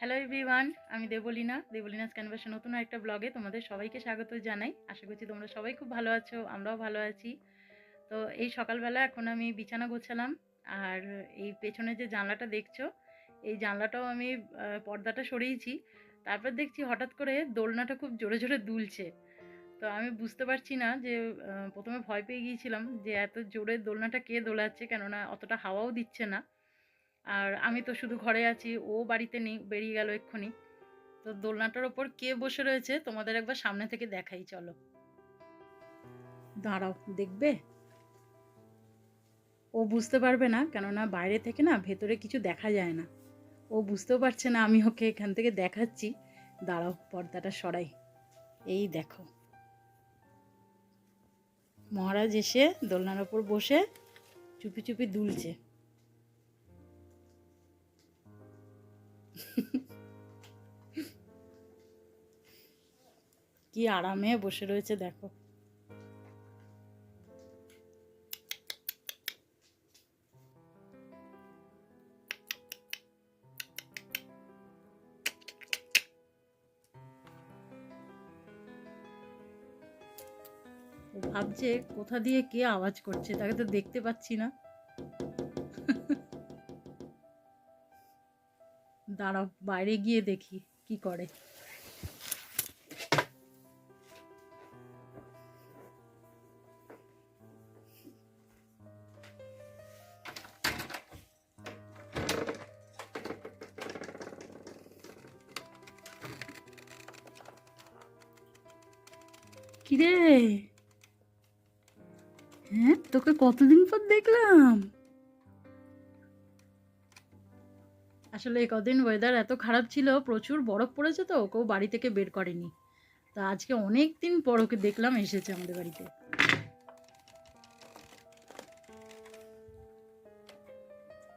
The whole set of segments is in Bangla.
হ্যালো এভরিওয়ান আমি দেবলিনা। দেবলিনাস ক্যানভাসে নতুন একটা ব্লগে তোমাদের সবাইকে স্বাগত জানাই। আশা করছি তোমরা সবাই খুব ভালো আছো, আমরাও ভালো আছি। তো এই সকালবেলা এখন আমি বিছানা গোছালাম, আর এই পেছনে যে জানলাটা দেখছ, এই জানলাটাও আমি পর্দাটা সরিয়েছি। তারপর দেখছি হঠাৎ করে দোলনাটা খুব জোরে জোরে দুলছে। তো আমি বুঝতে পারছি না যে প্রথমে ভয় পেয়ে গিয়েছিলাম যে এত জোরে দোলনাটা কে দোলাচ্ছে, কেননা অতটা হাওয়াও দিচ্ছে না। আর আমি তো শুধু ঘরে আছি, ও বাড়িতে নেই, বেরিয়ে গেল এক্ষুনি। তো দোলনাটার ওপর কে বসে রয়েছে, তোমাদের একবার সামনে থেকে দেখাই, চলো। দাঁড়াও, দেখবে? ও বুঝতে পারবে না, কেননা বাইরে থেকে না ভেতরে কিছু দেখা যায় না। ও বুঝতেও পারছে না, আমি ওকে এখান থেকে দেখাচ্ছি। দাঁড়াও, পর্দাটা সরাই। এই দেখো। মহারাজ এসে দোলনার ওপর বসে চুপি চুপি দুলছে। কি আরামে বসে রয়েছে, দেখো। ভাবছে কোথা দিয়ে কে আওয়াজ করছে, তাকে তো দেখতে পাচ্ছি না। দাঁড়াও বাইরে গিয়ে দেখি কি করে। কিরে? হ্যাঁ তোকে কতদিন পর দেখলাম? আসলে এই কদিন ওয়েদার এত খারাপ ছিল, প্রচুর বরফ পড়েছে তো, ওকেও বাড়ি থেকে বের করেনি। তা আজকে অনেক দিন পর ওকে দেখলাম এসেছে আমাদের বাড়িতে।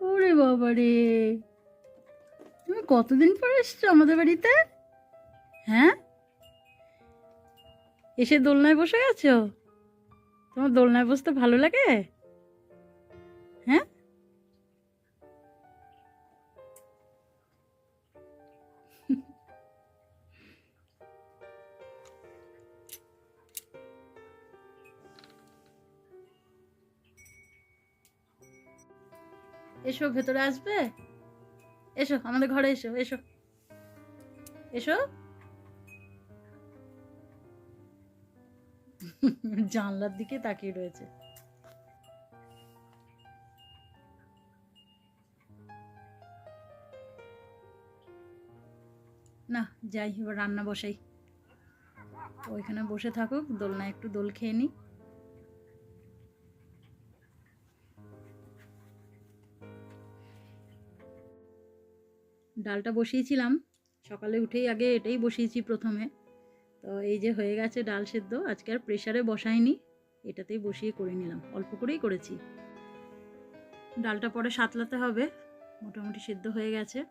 ওরে বাবা রে! তুমি কতদিন পর এসছো আমাদের বাড়িতে? হ্যাঁ? এসে দোলনায় বসে গেছো তোমার দোলনায় বসতে ভালো লাগে? এসো, ভেতরে আসবে? এসো, আমাদের ঘরে এসো এসো। এসো। জানলার দিকে তাকিয়ে রয়েছে। না, যাই, এবার রান্না বসাই। ওইখানে বসে থাকুক দোলনা একটু দোল খেয়ে নি ডালটা বসিয়েছিলাম। সকালে উঠেই আগে এটাই বসিয়েছি প্রথমে। তো এই যে হয়ে গেছে ডাল সেদ্ধ, আজকে আর প্রেশারে বসাইনি। এটাতেই বসিয়ে করে নিলাম। অল্প করেই করেছি। ডালটা পরে সাতলাতে হবে। মোটামুটি সেদ্ধ হয়ে গেছে।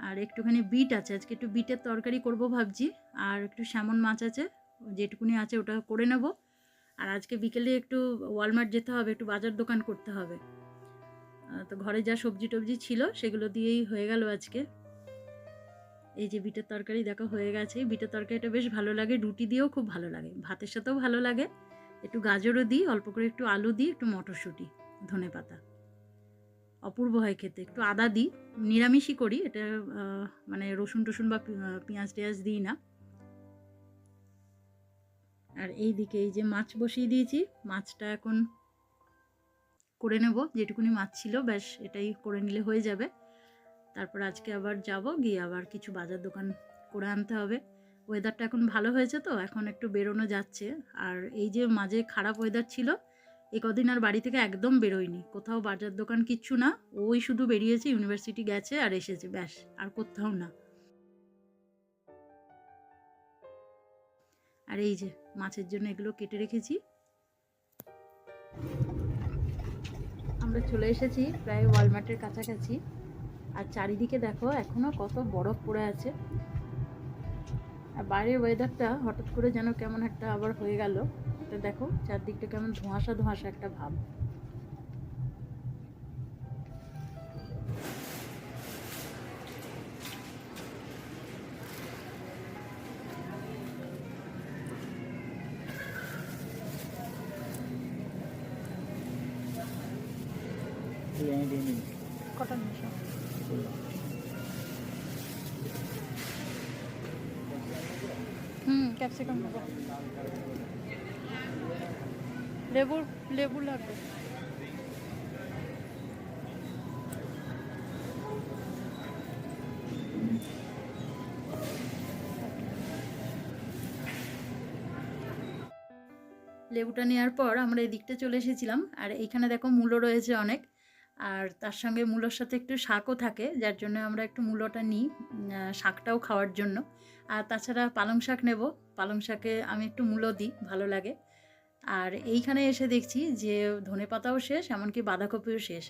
আর একটুখানি বিট আছে। আজকে একটু বিটের তরকারি করব ভাবছি। আর একটু স্যামন মাছ আছে। যেটুকুনি আছে ওটা করে নেব। আর আজকে বিকেলে একটু ওয়ালমার্ট যেতে হবে, একটু বাজার দোকান করতে হবে। তো ঘরে যা সবজি টবজি ছিল সেগুলো দিয়েই হয়ে গেল আজকে। এই যে বিটের তরকারি দেখো হয়ে গেছে। বিটের তরকারিটা বেশ ভালো লাগে, রুটি দিয়েও খুব ভালো লাগে। ভাতের সাথেও ভালো লাগে। একটু গাজরও দিই, অল্প করে একটু আলু দিই, একটু মটরশুঁটি, ধনে পাতা। অপূর্ব হয় খেতে। একটু আদা দিই, নিরামিষই করি। এটা মানে রসুন টসুন বা পেঁয়াজ টেয়াজ দিই না। আর এই দিকে এই যে মাছ বসিয়ে দিয়েছি। মাছটা এখন করে নেব, যেটুকুনি মাছ ছিল, ব্যাস এটাই করে নিলে হয়ে যাবে। তারপর আজকে আবার যাব, গিয়ে আবার কিছু বাজার দোকান করে আনতে হবে। ওয়েদারটা এখন ভালো হয়েছে তো, এখন একটু বেরোনো যাচ্ছে। আর এই যে মাঝে খারাপ ওয়েদার ছিল, এ কদিন আর বাড়ি থেকে একদম বেরোয়নি। কোথাও বাজার দোকান কিচ্ছু না, ওই শুধু বেরিয়েছে ইউনিভার্সিটি গেছে আর এসেছে, ব্যাস, আর কোথাও না। আর এই যে মাছের জন্য এগুলো কেটে রেখেছি। আমরা চলে এসেছি প্রায় ওয়ালমার্টের কাছাকাছি। আর চারিদিকে দেখো, এখনও কত বরফ পড়ে আছে। আর বাইরের ওয়েদারটা হঠাৎ করে যেন কেমন একটা আবার হয়ে গেল। এটা দেখো, চারদিকটা কেমন ধোঁয়াশা ধোঁয়াশা একটা ভাব। ক্যাপসিকাম লেবু লাগবে। লেবুটা নেওয়ার পর আমরা এদিকটা চলে এসেছিলাম, আর এইখানে দেখো মূল্য রয়েছে অনেক। আর তার সঙ্গে মূলোর সাথে একটু শাকও থাকে, যার জন্য আমরা একটু মূলোটা নিই শাকটাও খাওয়ার জন্য। আর তাছাড়া পালং শাক নেব, পালং শাকে আমি একটু মূলো দিই, ভালো লাগে। আর এইখানে এসে দেখছি যে ধনে পাতাও শেষ, এমনকি বাঁধাকপিও শেষ।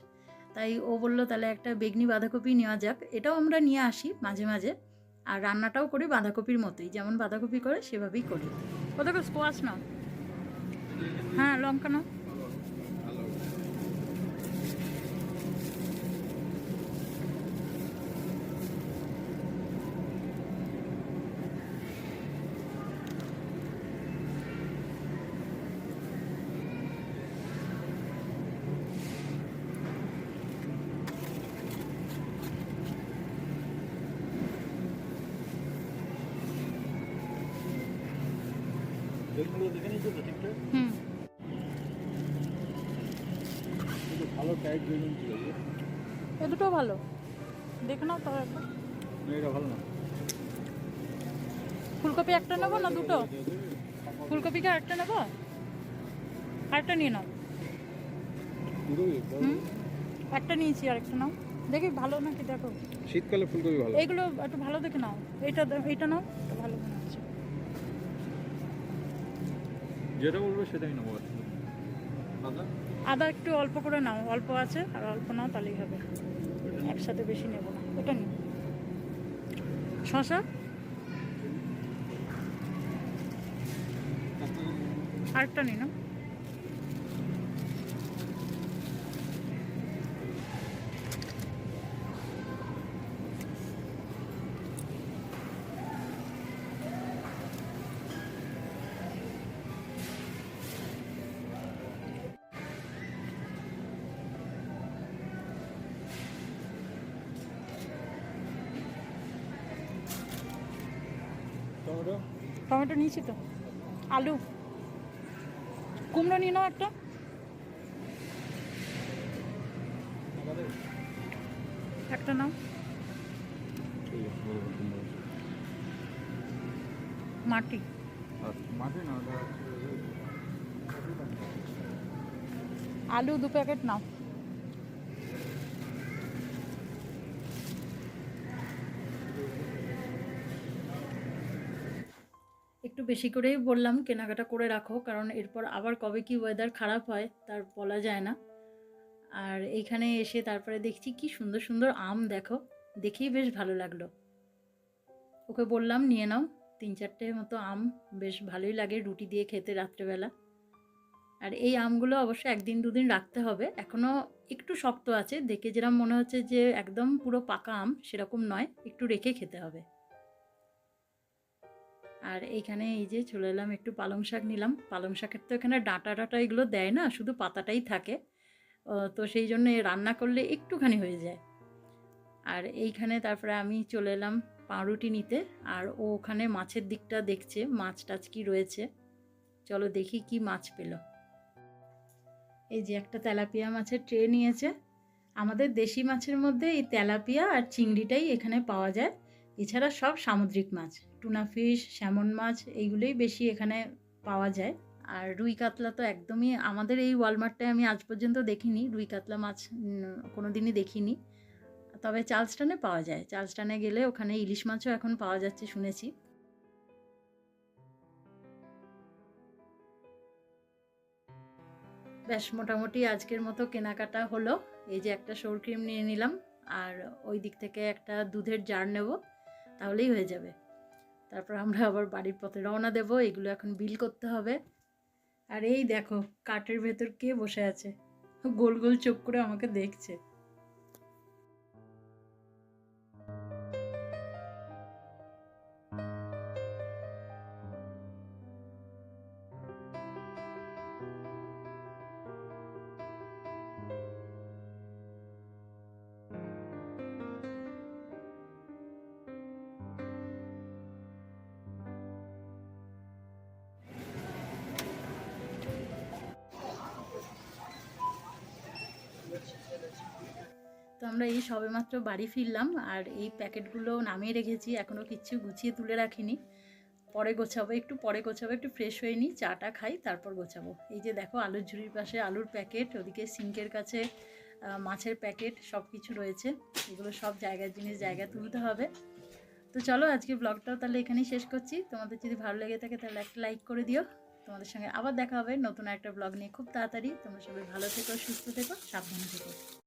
তাই ও বলল, তাহলে একটা বেগনি বাঁধাকপি নেওয়া যাক। এটাও আমরা নিয়ে আসি মাঝে মাঝে। আর রান্নাটাও করি বাঁধাকপির মতোই, যেমন বাঁধাকপি করে সেভাবেই করি। কত স্কোয়াশ নাও। হ্যাঁ লঙ্কা নাও। হুম। ভালো টাইট ছিল এ দুটো ভালো। দেখে নাও তবে একবার। এটা ভালো না। ফুলকপি একটা নেব না দুটো? ফুলকপিকে একটা নেব? আরেকটা নিয়ে নাও। হুম। একটা নিয়েছি আরেকটা নাও। দেখি ভালো নাকি দেখো। শীতকালে ফুলকপি ভালো। এইগুলো একটু ভালো দেখে নাও। এইটা দে- এইটা নাও এটা ভালো মনে হচ্ছে যেটা বলব সেটাই নেব আদা আদা একটু অল্প করে নাও অল্প আছে আর অল্প নাও তাহলেই হবে। একসাথে বেশি নেব না ওটা নিই শশা আরেকটা নিই না টমেটো নিয়েছি তো আলু। কুমড়ো নিয়ে নাও একটা। একটা নাও। মাটি। আলু দু প্যাকেট নাও। একটু বেশি করেই বললাম, কেনাকাটা করে রাখো, কারণ এরপর আবার কবে কি ওয়েদার খারাপ হয় তার বলা যায় না। আর এইখানে এসে তারপরে দেখছি কি সুন্দর সুন্দর আম দেখো, দেখেই বেশ ভালো লাগল। ওকে বললাম, নিয়ে নাও, তিন চারটে মতো আম, বেশ ভালোই লাগে রুটি দিয়ে খেতে রাত্রেবেলা। আর এই আমগুলো অবশ্য একদিন দুদিন রাখতে হবে এখনও একটু শক্ত আছে, দেখে যেরকম মনে হচ্ছে যে একদম পুরো পাকা আম, সেরকম নয়, একটু রেখে খেতে হবে। আর এইখানে এই যে চলে এলাম, একটু পালং শাক নিলাম। পালং শাকের তো এখানে ডাঁটা ডাঁটা এগুলো দেয় না, শুধু পাতাটাই থাকে। তো সেই জন্য রান্না করলে একটুখানি হয়ে যায়। আর এইখানে তারপরে আমি চলে এলাম পাউরুটি নিতে, আর ও ওখানে মাছের দিকটা দেখছে, মাছ টাছ কি রয়েছে। চলো দেখি কি মাছ পেল। এই যে একটা তেলাপিয়া মাছের ট্রে নিয়েছে। আমাদের দেশি মাছের মধ্যে এই তেলাপিয়া আর চিংড়িটাই এখানে পাওয়া যায়। এছাড়া সব সামুদ্রিক মাছ, টুনা ফিশ, স্যামন মাছ, এইগুলোই বেশি এখানে পাওয়া যায়। আর রুই কাতলা তো একদমই আমাদের এই ওয়ালমার্টটায় আমি আজ পর্যন্ত দেখিনি, রুই কাতলা মাছ কোনো দিনই দেখিনি। তবে চার্লসটানে পাওয়া যায়। চার্লসটানে গেলে ওখানে ইলিশ মাছও এখন পাওয়া যাচ্ছে শুনেছি। ব্যাস মোটামুটি আজকের মতো কেনাকাটা হলো। এই যে একটা শোর ক্রিম নিয়ে নিলাম, আর ওই দিক থেকে একটা দুধের জার নেব। তাহলেই হয়ে যাবে। তারপর আমরা আবার বাড়ির পথে রওনা দেব, এগুলো এখন বিল করতে হবে। আর এই দেখো, কাঠের ভেতর কে বসে আছে? গোল গোল চোখ করে আমাকে দেখছে। তো আমরা এই সবেমাত্র বাড়ি ফিরলাম আর এই প্যাকেটগুলো নামিয়ে রেখেছি এখনও কিচ্ছু গুছিয়ে তুলে রাখিনি। পরে গোছাবো, একটু পরে গোছাবো, একটু ফ্রেশ হয়ে নিই, চাটা খাই, তারপর গোছাবো। এই যে দেখো আলুর ঝুড়ির পাশে আলুর প্যাকেট, ওদিকে সিঙ্কের কাছে মাছের প্যাকেট সব কিছু রয়েছে। এগুলো সব জায়গার জিনিস জায়গায় তুলতে হবে। তো চলো আজকে ব্লগটাও তাহলে এখানেই শেষ করছি। তোমাদের যদি ভালো লেগে থাকে তাহলে একটা লাইক করে দিও। তোমাদের সঙ্গে আবার দেখা হবে নতুন একটা ব্লগ নিয়ে। খুব তাড়াতাড়ি তোমরা সবাই ভালো থেকো, সুস্থ থেকো, সাবধানে থেকো।